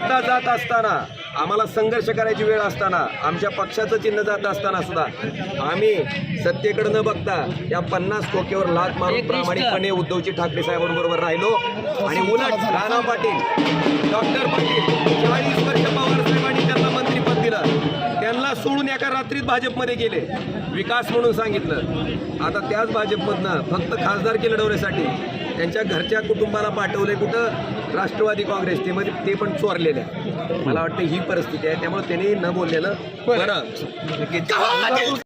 सत्ता जात असताना आम्हाला संघर्ष करायची वेळ असताना आमच्या पक्षाचं चिन्ह जात असताना सुद्धा आम्ही सत्तेकडे न बघता या पन्नास खोक्यावर लात मारून प्रामाणिकपणे उद्धवजी ठाकरे साहेबांबरोबर राहिलो आणि उलट राणा पाटील डॉक्टर पाटील चाळीस वर्ष पवार साहेबांनी त्यांना मंत्रीपद दिलं त्यांना सोडून एका रात्रीत भाजपमध्ये गेले विकास म्हणून सांगितलं आता त्याच भाजपमधनं फक्त खासदारकी लढवण्यासाठी त्यांच्या घरच्या कुटुंबाला पाठवले कुठं? राष्ट्रवादी काँग्रेस. ते मध्ये ते पण चोरलेले मला वाटतं ही परिस्थिती आहे. त्यामुळे त्यांनी न बोललेलं बरं.